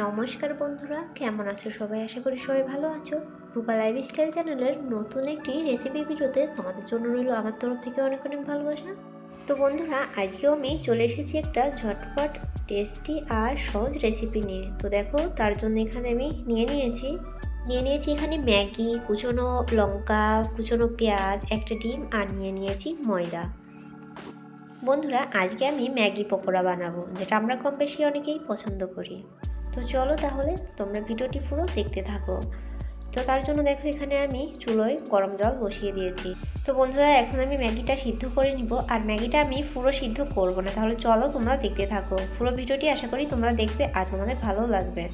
নমস্কার বন্ধুরা, কেমন আছো সবাই? আশা করি সবাই ভালো আছো। রূপা লাইফ স্টাইল চ্যানেলের নতুন একটি রেসিপি ভিডিওতে তোমাদের জন্য রইল আমার তরফ থেকে অনেক অনেক ভালোবাসা। তো বন্ধুরা, আজকেও আমি চলে এসেছি একটা ঝটপট টেস্টি আর সহজ রেসিপি নিয়ে। তো দেখো, তার জন্য এখানে আমি নিয়ে নিয়েছি। নিয়ে নিয়েছি এখানে ম্যাগি, কুচনো লঙ্কা, কুচনো পেঁয়াজ, একটা ডিম আর নিয়ে নিয়েছি ময়দা। বন্ধুরা, আজকে আমি ম্যাগি পকোড়া বানাবো, যেটা আমরা কম বেশি অনেকেই পছন্দ করি। তো চলো তাহলে তোমরা ভিডিওটি পুরো দেখতে থাকো। তো তার জন্য দেখো এখানে আমি চুলোয় গরম জল বসিয়ে দিয়েছি। তো বন্ধুরা, এখন আমি ম্যাগিটা সিদ্ধ করে নিব। আর ম্যাগিটা আমি পুরো সিদ্ধ করব না। তাহলে চলো তোমরা দেখতে থাকো। পুরো ভিডিওটি আশা করি তোমরা দেখবে আর তোমাদের ভালো লাগবে।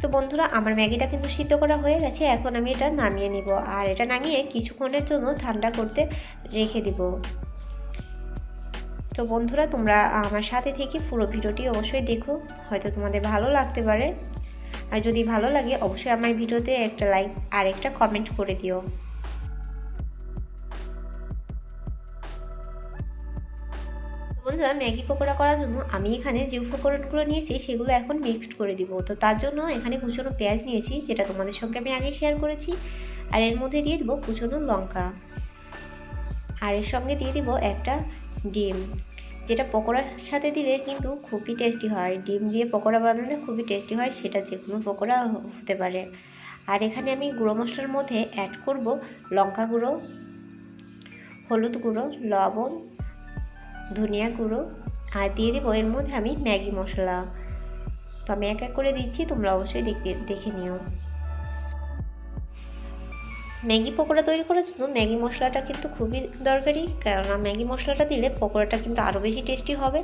তো বন্ধুরা, আমার ম্যাগিটা কিন্তু সিদ্ধ করা হয়ে গেছে, এখন আমি এটা নামিয়ে নিব। আর এটা নামিয়ে কিছুক্ষণের জন্য ঠান্ডা করতে রেখে দিব। তো বন্ধুরা, তোমরা আমার সাথে থেকে পুরো ভিডিওটি অবশ্যই দেখো, হয়তো তোমাদের ভালো লাগতে পারে। আর যদি ভালো লাগে, অবশ্যই আমার ভিডিওতে একটা লাইক আর একটা কমেন্ট করে দিও। বন্ধুরা ম্যাগি পকোড়া করার জন্য আমি এখানে যে উপকরণগুলো নিয়েছি, সেগুলো এখন মিক্সড করে দিব। তো তার জন্য এখানে কুচনো পেঁয়াজ নিয়েছি, যেটা তোমাদের সঙ্গে আমি আগে শেয়ার করেছি। আর এর মধ্যে দিয়ে দেবো কুচনো লঙ্কা। আর এর সঙ্গে দিয়ে দিব একটা ডিম। যেটা পকোড়ার সাথে দিলে কিন্তু খুবই টেস্টি হয়। ডিম দিয়ে পকোড়া বানালে খুবই টেস্টি হয়, সেটা যে কোনো পকোড়া হতে পারে। আর এখানে আমি গুঁড়ো মশলার মধ্যে অ্যাড করব লঙ্কা গুঁড়ো, হলুদ গুঁড়ো, লবণ ধনিয়া গুঁড়ো আর দিয়ে দেবো এর মধ্যে আমি ম্যাগি মশলা। তো আমি এক এক করে দিচ্ছি, তোমরা অবশ্যই দেখতে, দেখে নিও। ম্যাগি পকোড়া তৈরি করার জন্য ম্যাগি মশলাটা কিন্তু খুবই দরকারি, কেননা ম্যাগি মশলাটা দিলে পকোড়াটা কিন্তু আরও বেশি টেস্টি হবে।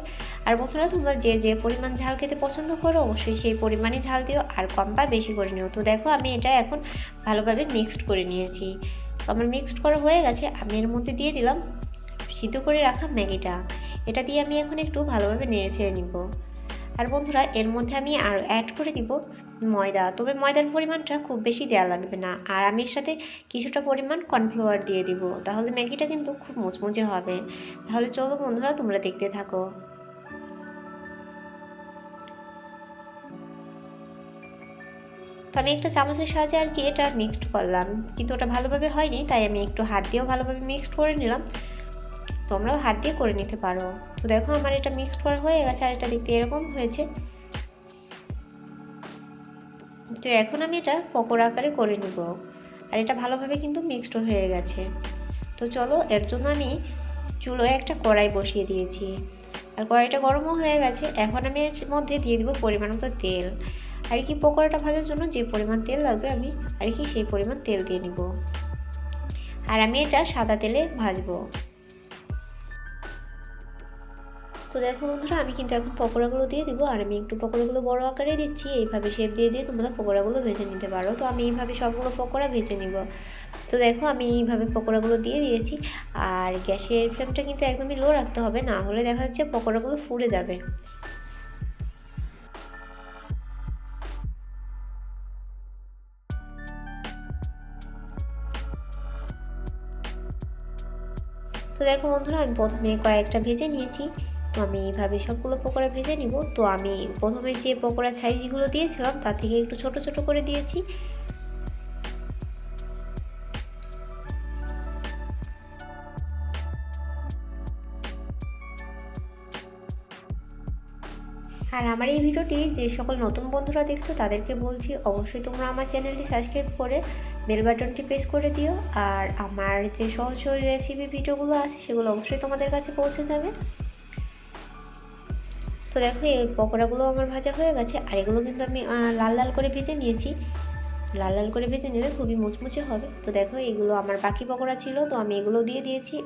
আর বন্ধুরা, তোমরা যে যে পরিমাণ ঝাল খেতে পছন্দ করো, অবশ্যই সেই পরিমাণে ঝাল দিও, আর কম বা বেশি করে নিও। তো দেখো, আমি এটা এখন ভালোভাবে মিক্সড করে নিয়েছি। তো আমার মিক্সড করা হয়ে গেছে, আমি এর মধ্যে দিয়ে দিলাম সিদ্ধ করে রাখা ম্যাগিটা। এটা দিয়ে আমি এখন একটু ভালোভাবে নেড়ে ছেড়ে নিব। আর বন্ধুরা, এর মধ্যে আমি আর অ্যাড করে দিব ময়দা। তবে ময়দার পরিমাণটা খুব বেশি দেওয়া লাগবে না। আর আমি এর সাথে কিছুটা পরিমাণ কর্নফ্লাওয়ার দিয়ে দিব। তাহলে ম্যাগিটা কিন্তু খুব মুচমুচে হবে। তাহলে চলো বন্ধুরা, তোমরা দেখতে থাকো। তো আমি একটা চামচের সাহায্যে আর কি এটা মিক্সড করলাম। কিন্তু ওটা ভালোভাবে হয়নি, তাই আমি একটু হাত দিয়েও ভালোভাবে মিক্সড করে নিলাম। তোমরাও হাত দিয়ে করে নিতে পারো। তো দেখো আমার এটা মিক্সড করা হয়ে গেছে আর এটা দেখতে এরকম হয়েছে। তো এখন আমি এটা পকোড়া আকারে করে নিব। আর এটা ভালোভাবে কিন্তু মিক্সড হয়ে গেছে। তো চলো এর জন্য আমি চুলোয় একটা কড়াই বসিয়ে দিয়েছি। আর কড়াইটা গরমও হয়ে গেছে। এখন আমি এর মধ্যে দিয়ে দিব পরিমাণ মতো তেল। আর কি পকোড়াটা ভাজার জন্য যে পরিমাণ তেল লাগবে আমি আর কি সেই পরিমাণ তেল দিয়ে নিব। আর আমি এটা সাদা তেলে ভাজবো। তো দেখো বন্ধুরা, আমি কিন্তু এখন পকোড়াগুলো দিয়ে দিব, আর আমি একটু পকোড়াগুলো বড় আকারে দিচ্ছি। এইভাবে শেপ দিয়ে দিয়ে তোমরা পকোড়াগুলো ভেজে নিতে পারো। তো আমি এইভাবে সবগুলো পকোড়া ভেজে নিব। তো দেখো, আমি এইভাবে পকোড়াগুলো দিয়ে দিয়েছি। আর গ্যাসের ফ্লেমটা কিন্তু একদমই লো রাখতে হবে, না হলে দেখা যাচ্ছে পকোড়াগুলো ফুড়ে যাবে। তো দেখো বন্ধুরা, আমি প্রথমে কয়েকটা ভেজে নিয়েছি। তো আমি এইভাবে সবগুলো পকোড়া ভেজে নিব। তো আমি প্রথমে যে পকোড়া সাইজগুলো দিয়েছিলাম তার থেকে একটু ছোট ছোট করে দিয়েছি। আর আমার এই ভিডিওটি যে সকল নতুন বন্ধুরা দেখছ, তাদেরকে বলছি অবশ্যই তোমরা আমার চ্যানেলটি সাবস্ক্রাইব করে বেল বাটনটি প্রেস করে দিও। আর আমার যে সহজ সহজ রেসিপি ভিডিওগুলো আছে, সেগুলো অবশ্যই তোমাদের কাছে পৌঁছে যাবে। তো দেখো এই পকোড়াগুলো আমার ভাজা হয়ে গেছে, আর এগুলো কিন্তু আমি লাল লাল করে ভেজে নিয়েছি। লাল লাল করে ভেজে নিলে খুবই মুচমুচে হবে। তো দেখো এগুলো আমার বাকি পকোড়া ছিল, তো আমি এগুলো দিয়ে দিয়েছি।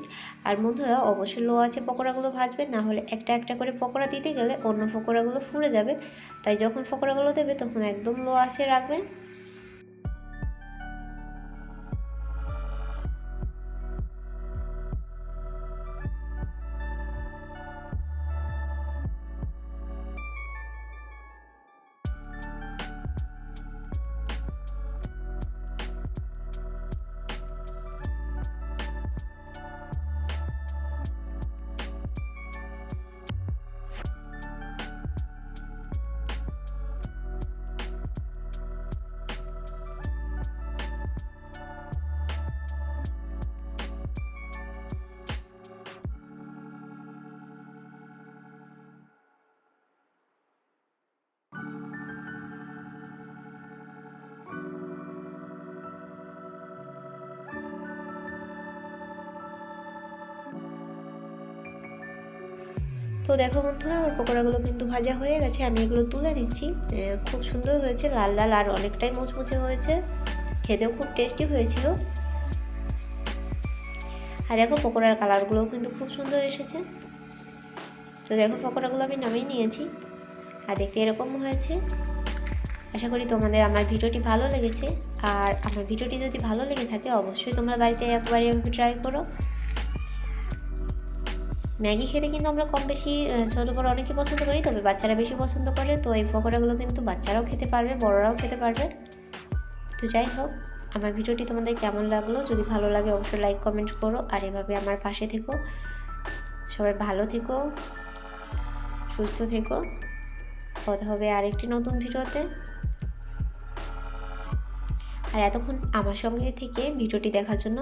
আর বন্ধুরা, অবশ্যই লো আছে পকোড়াগুলো ভাজবে, না হলে একটা একটা করে পকোড়া দিতে গেলে অন্য পকোড়াগুলো ফুলে যাবে। তাই যখন পকোড়াগুলো দেবে, তখন একদম লো আছে রাখবে। তো দেখো বন্ধুরা আমার পকোড়াগুলো কিন্তু ভাজা হয়ে গেছে। আমি এগুলো তুলে আহ, খুব সুন্দর হয়েছে লাল লাল আর অনেকটাই মুচমুচে হয়েছে। খেতেও খুব টেস্টি হয়েছিল। আর দেখো পকোড়ার কালারগুলোও কিন্তু খুব সুন্দর এসেছে। তো দেখো পকোড়াগুলো আমি নামিয়ে নিয়েছি। আর দেখতে এরকম হয়েছে। আশা করি তোমাদের আমার ভিডিওটি ভালো লেগেছে। আর আমার ভিডিওটি যদি ভালো লেগে থাকে অবশ্যই তোমরা বাড়িতে একবার এভাবে ট্রাই করো। ম্যাগি খেতে কিন্তু আমরা কম বেশি ছোটো বড়ো অনেকেই পছন্দ করি, তবে বাচ্চারা বেশি পছন্দ করে। তো এই পকোড়াগুলো কিন্তু বাচ্চারাও খেতে পারবে, বড়রাও খেতে পারবে। তো যাই হোক, আমার ভিডিওটি তোমাদের কেমন লাগল? যদি ভালো লাগে, অবশ্যই লাইক কমেন্ট করো। আর এভাবে আমার পাশে থেকো। সবাই ভালো থেকো, সুস্থ থেকো। কথা হবে আরেকটি নতুন ভিডিওতে। আর এতক্ষণ আমার সঙ্গে থেকে ভিডিওটি দেখার জন্য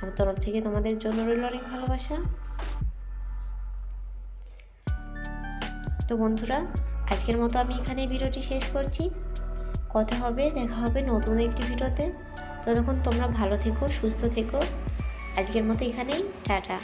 আমার তরফ থেকে তোমাদের জন্য রইল অনেক ভালোবাসা। তো বন্ধুরা, আজকের মতো আমি এখানে ভিডিওটি শেষ করছি। কথা হবে, দেখা হবে নতুন একটি ভিডিওতে। ততক্ষণ তোমরা ভালো থেকো, সুস্থ থেকো। আজকের মতো এখানেই, টাটা।